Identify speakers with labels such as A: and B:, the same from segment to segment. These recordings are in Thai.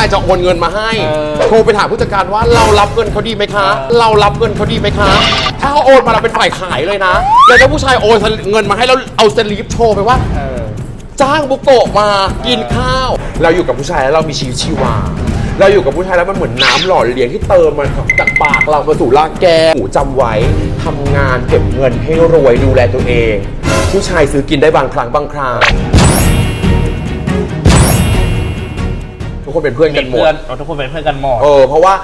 A: ายจะโอนเงินมาให้
B: เออ
A: โทรไปถามผู้จัดการว่าเรารับเงินเขาดีไหมคะ
B: เออ
A: เรารับเงินเขาดีไหมคะ ถ้าเขาโอนมาเราเป็นฝ่ายขายเลยนะ แล้วถ้าผู้ชายโอนเงินมาให้แล้วเอาสลิปโชว์ไปว่า
B: เออ
A: จ้างบุโกะมากินข้าว เราอยู่กับผู้ชายแล้วเรามีชีวิตชีวา เราอยู่กับผู้ชายแล้วมันเหมือนน้ำหล่อเลี้ยงที่เติมมันจากปากเรามาสู่ร่างแก้วหนูจำไว้ทำงานเก็บเงินให้รวยดูแลตัวเอง ผู้ชายซื้อกินได้บางครั้งบางครา ทุกคนเป็นเพื่อน
B: มี
A: กันหมด
B: เพื่อนเราทุกคนเป็นเพื่อนกันหมด
A: เออเพราะว่า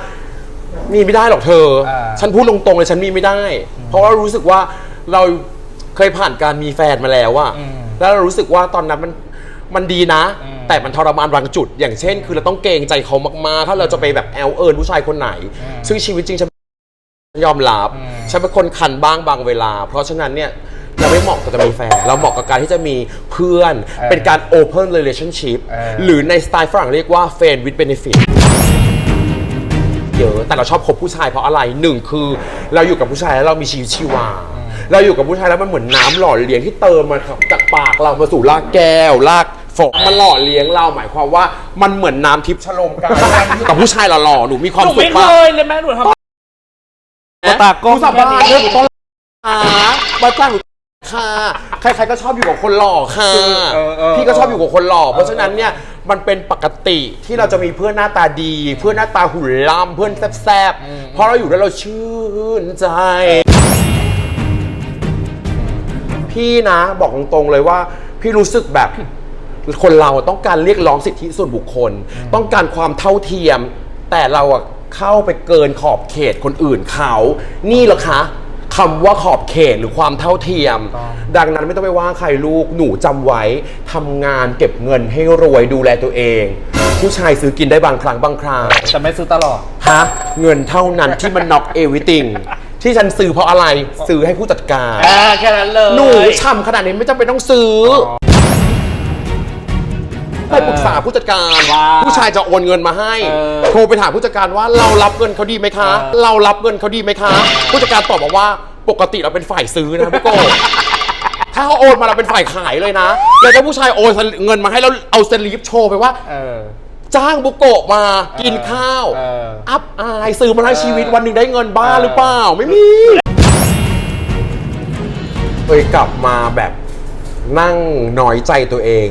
A: มีไม่ได้หรอกเธอ
B: อ่า
A: ฉันพูดตรงๆเลยฉันมีไม่ได้ เพราะว่ารู้สึกว่าเราเคยผ่านการมีแฟนมาแล้วอะแล้วเรารู้สึกว่าตอนนั้นมันมันดีนะแต่มันทรมานบางจุด อย่างเช่น คือเราต้องเกรงใจเขามากๆ ถ้าเราจะไปแบบแอลเอิญผู้ชายคนไหนซึ่งชีวิตจริงฉันยอมรับฉันเป็นคนคันบ้างบางเวลา เพราะฉะนั้นเนี่ย เราไม่เหมาะกับจะมีแฟน เราเหมาะกับการที่จะมีเพื่อน
B: เออ
A: เป็นการ open relationship
B: เออ
A: หรือในสไตล์ฝรั่งเรียกว่า friend with benefit เยอะ แต่เราชอบคบผู้ชายเพราะอะไรหนึ่งคือ เราอยู่กับผู้ชายแล้วเรามีชีวิตชีวา เราอยู่กับผู้ชายแล้วมันเหมือนน้ำหล่อเลี้ยงที่เติมมาจากปากเรามาสู่รากแก้วรากฝอกมันหล่อเลี้ยงเราหมายความว่ามันเหมือนน้ำทิพย์ชโลมกันกับผู้ชายหล่อๆหนูมีความ
B: หนู
A: สุ
B: ไม่
A: ข
B: เค
A: มาก
B: ยเลยแม่หนูทำตากล้อง
A: ผู้สาบานเรื่องต้นขาบ้าจ้างหนู ค่ะ ใครๆก็ชอบอยู่กับคนหล่อค่ะ
B: เออเออ
A: พี่ก็ชอบอยู่กับคนหล่อ เพราะฉะนั้นเนี่ยมันเป็นปกติที่เราจะมีเพื่อนหน้าตาดี เพื่อนหน้าตาหุ่นล่ำเพื่อนแซ่บๆเพราะเราอยู่แล้วเราชื่นใจ พี่นะบอกตรงๆเลยว่า พี่รู้สึกแบบ คนเราต้องการเรียกร้องสิทธิส่วนบุคคล ต้องการความเท่าเทียม แต่เราอะเข้าไปเกินขอบเขตคนอื่นเขา นี่เหรอคะ คำว่าขอบเขตหรือความเท่าเทียม
B: ต้อง
A: ดังนั้นไม่ต้องไปว่าใครลูกหนูจำไว้ทำงานเก็บเงินให้รวยดูแลตัวเอง ผู้ชายซื้อกินได้บางครั้งบางคราว
B: แต่ไม่ซื้อตลอด
A: ฮะเงินเท่านั้นที่มันน็อกเอวิติงที่ฉันซื้อเพราะอะไรซื้อให้ผู้จัดการ
B: อ่าแค่นั้นเลย
A: หนูฉ่ำขนาดนี้ไม่จำเป็นต้องซื้อ ไปปรึกษาผู้จัดการ
B: ว่า
A: ผู้ชายจะโอนเงินมาให้
B: เออ
A: โทรไปถามผู้จัดการว่าเรารับเงินเขาดีไหมคะ
B: เออ
A: เรารับเงินเขาดีไหมคะ ผู้จัดการตอบมาว่าปกติเราเป็นฝ่ายซื้อนะพี่โก้ถ้าเขาโอนมาเราเป็นฝ่ายขายเลยนะแล้วถ้าผู้ชายโอนเงินมาให้แล้วเอาสลิปโชว์ไปว่า
B: เออ
A: จ้างบุโกะมากินข้าว
B: เออ
A: อัพอายซื้อมาทั้งชีวิตวันหนึ่งได้เงินบ้า
B: เออ
A: หรือเปล่า ไม่มีเคยกลับมาแบบนั่งน้อยใจตัวเอง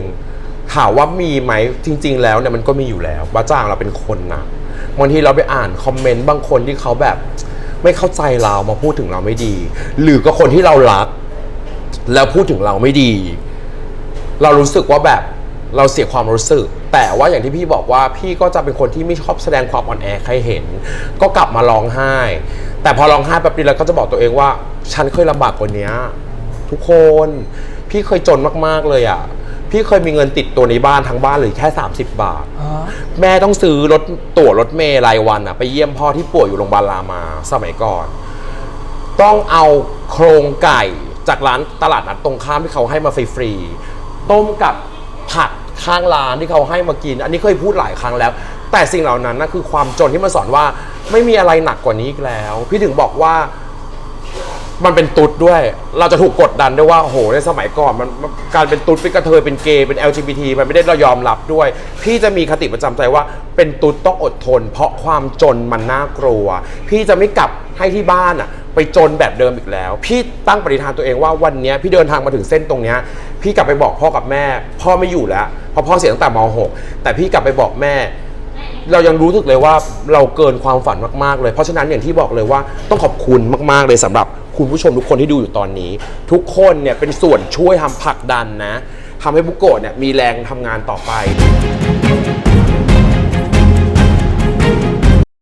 A: ถามว่ามีไหมจริง ๆ แล้วเนี่ยมันก็มีอยู่แล้ว ว่าจ้างเราเป็นคนนะบางทีเราไปอ่านคอมเมนต์บางคนที่เขาแบบ ไม่เข้าใจเรามาพูดถึงเราไม่ดี หรือก็คนที่เรารัก แล้วพูดถึงเราไม่ดี เรารู้สึกว่าแบบเราเสียความรู้สึก แต่ว่าอย่างที่พี่บอกว่าพี่ก็จะเป็นคนที่ไม่ชอบแสดงความอ่อนแอใครเห็น ก็กลับมาร้องไห้ แต่พอร้องไห้แป๊บเดียวเราก็จะบอกตัวเองว่า ฉันเคยลำบากกว่านี้ทุกคน พี่เคยจนมากๆเลยอะ พี่เคยมีเงินติดตัวในบ้านทั้งบ้านเลยแค่ 30 บาท แม่ต้องซื้อรถตั๋วรถเมล์รายวันอะไปเยี่ยมพ่อที่ป่วยอยู่โรงพยาบาลรามาสมัยก่อน ต้องเอาโครงไก่จากร้านตลาดนัดตรงข้ามที่เขาให้มาฟรีๆต้มกับผักข้างร้านที่เขาให้มากิน อันนี้เคยพูดหลายครั้งแล้ว แต่สิ่งเหล่านั้นนะคือความจนที่มาสอนว่าไม่มีอะไรหนักกว่านี้อีกแล้ว พี่ถึงบอกว่า มันเป็นตุ๊ดด้วย เราจะถูกกดดันด้วยว่าโอ้โหในสมัยก่อนมันมันการเป็นตุ๊ดเป็นกระเทยเป็นเกย์เป็น LGBT มันไม่ได้เรายอมรับด้วย พี่จะมีคติประจำใจว่าเป็นตุ๊ดต้องอดทน เพราะความจนมันน่ากลัว พี่จะไม่กลับให้ที่บ้านอะ ไปจนแบบเดิมอีกแล้ว พี่ตั้งปณิธานตัวเองว่าวันเนี้ยพี่เดินทางมาถึงเส้นตรงเนี้ยพี่กลับไปบอกพ่อกับแม่ พ่อไม่อยู่แล้วเพราะพ่อเสียตั้งแต่ม .6 แต่พี่กลับไปบอกแม่ เรายังรู้สึกเลยว่าเราเกินความฝันมากๆเลย เพราะฉะนั้นอย่างที่บอกเลยว่าต้องขอบคุณมาก ๆเลยสำหรับ คุณผู้ชมทุกคนที่ดูอยู่ตอนนี้ ทุกคนเนี่ยเป็นส่วนช่วยทำผลักดันนะทำให้บุโกะเนี่ยมีแรงทำงานต่อไป